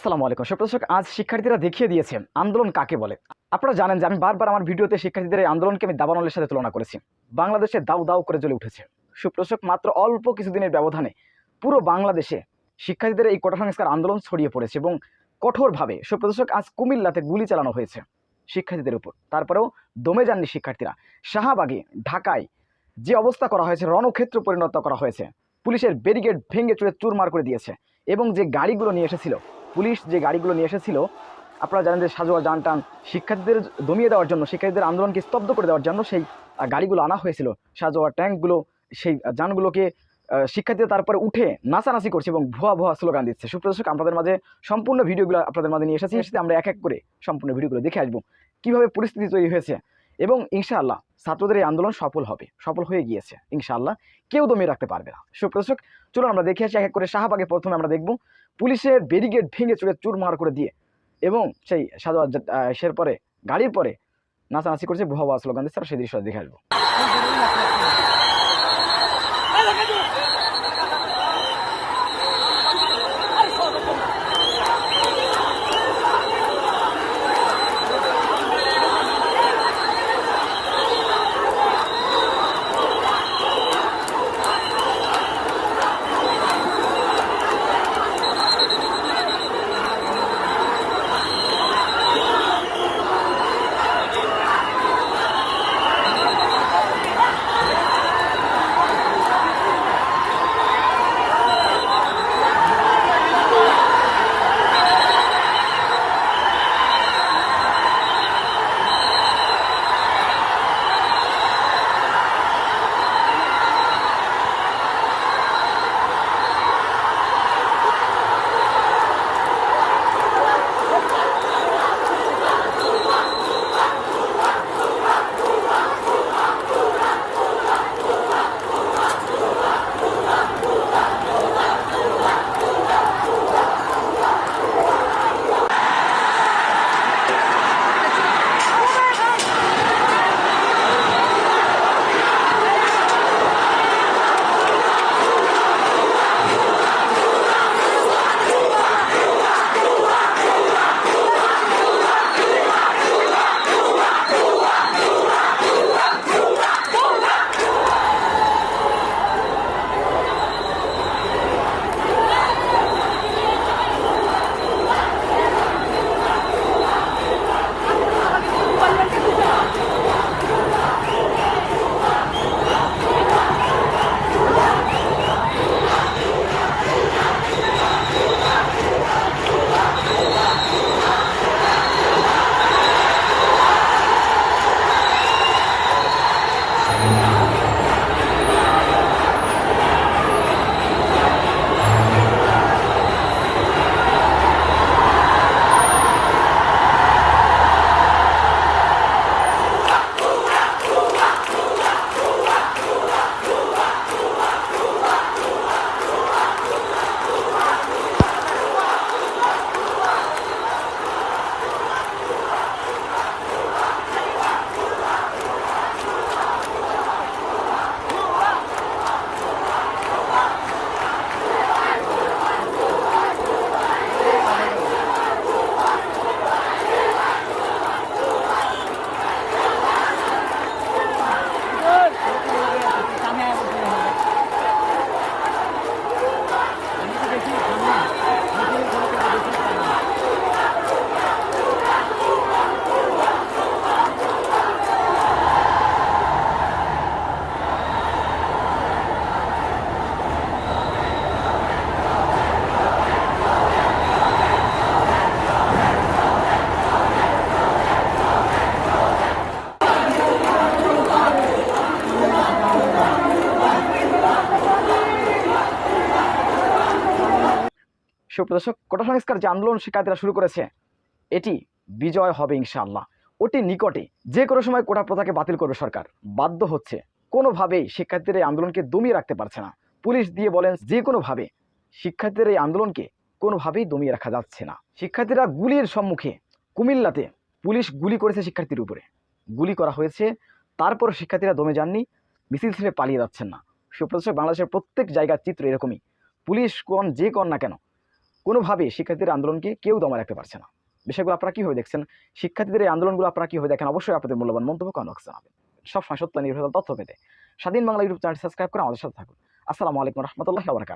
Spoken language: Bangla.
আসসালামু আলাইকুম। সুপ্রদর্শক আজ শিক্ষার্থীরা দেখিয়ে দিয়েছে, আন্দোলন কাকে বলে? আপনারা জানেন যে আমি বারবার আমার ভিডিওতে শিক্ষার্থীদের এই আন্দোলনকে আমি দাবানলের সাথে তুলনা করেছি। বাংলাদেশে দাউ দাউ করে জ্বলে উঠেছে। সুপ্রদর্শক মাত্র অল্প কিছুদিনের ব্যবধানে পুরো বাংলাদেশে শিক্ষার্থীদের এই কোটা সংস্কার আন্দোলন ছড়িয়ে পড়েছে এবং কঠোরভাবে সুপ্রদর্শক আজ কুমিল্লাতে গুলি চালানো হয়েছে শিক্ষার্থীদের উপর। তারপরেও দমে যাননি শিক্ষার্থীরা। শাহবাগে, ঢাকায় যে অবস্থা করা হয়েছে, রণক্ষেত্র পরিণত করা হয়েছে। পুলিশের ব্যারিকেড ভেঙে চুরে চুরমার করে দিয়েছে এবং যে গাড়িগুলো নিয়ে এসেছিল পুলিশ যে গাড়িগুলো নিয়ে এসেছিল, আপনারা জানেন যে সাজোয়া যান টান শিক্ষার্থীদের দমিয়ে দেওয়ার জন্য, শিক্ষার্থীদের আন্দোলনকে স্তব্ধ করে দেওয়ার জন্য সেই গাড়িগুলো আনা হয়েছিল। সাজোয়া ট্যাঙ্কগুলো, সেই যানগুলোকে শিক্ষার্থীরা তারপরে উঠে নাচানাচি করছে এবং ভুয়া ভুয়া স্লোগান দিচ্ছে। সুপ্রদর্শক আপনাদের মাঝে সম্পূর্ণ ভিডিওগুলো আপনাদের মাঝে নিয়ে এসেছি। এসে আমরা এক এক করে সম্পূর্ণ ভিডিওগুলো দেখে আসব। কীভাবে পরিস্থিতি তৈরি হয়েছে এবং ইনশাআল্লাহ ছাত্রদের এই আন্দোলন সফল হবে, সফল হয়ে গিয়েছে। ইনশাআল্লাহ কেউ দমিয়ে রাখতে পারবে না। সুপ্রদর্শক চলুন আমরা দেখে আসি, এক এক করে শাহবাগে প্রথমে আমরা দেখব পুলিশের ব্যারিকেড ভেঙে চুরে চুরমার করে দিয়ে এবং সেই সাদা শের পরে গাড়ির পরে নাচানাচি করছে ভুয়া স্লোগান দিচ্ছে আমরা সেই দৃশ্য দেখে আসব। সুপ্রদর্শক, কোটা সংস্কার যে আন্দোলন শিক্ষার্থীরা শুরু করেছে, এটি বিজয় হবে ইনশাআল্লাহ। অতি নিকটে যে কোনো সময় কোটা প্রথাকে বাতিল করবে সরকার। বাধ্য হচ্ছে, কোনোভাবেই শিক্ষার্থীরা এই আন্দোলনকে দমিয়ে রাখতে পারছে না। পুলিশ দিয়ে বলেন, যে কোনোভাবে শিক্ষার্থীদের এই আন্দোলনকে কোনোভাবেই দমিয়ে রাখা যাচ্ছে না। শিক্ষার্থীরা গুলির সম্মুখে কুমিল্লাতে পুলিশ গুলি করেছে শিক্ষার্থীর উপরে। গুলি করা হয়েছে, তারপর শিক্ষার্থীরা দমে যাননি, মিছিল ছেড়ে পালিয়ে যাচ্ছেন না। সুপ্রদর্শক, বাংলাদেশের প্রত্যেক জায়গার চিত্র এরকমই। পুলিশ কোন, যে কোন না কেন কোনোভাবেই শিক্ষার্থীদের আন্দোলনকে কেউ দমা রাখতে পারছে না। বিষয়গুলো আপনারা কীভাবে দেখছেন? শিক্ষার্থীদের এই আন্দোলনগুলো আপনারা কীভাবে দেখেন? অবশ্যই আপনাদের মূল্যবান মন্তব্য কমেন্ট বক্সে জানাবেন। সবসময় সত্য নির্ভর তথ্য পেতে স্বাধীন বাংলা ইউটিউব চ্যানেল সাবস্ক্রাইব করে আমাদের সাথে থাকুন। আসসালামু আলাইকুম রহমতুল্লাহ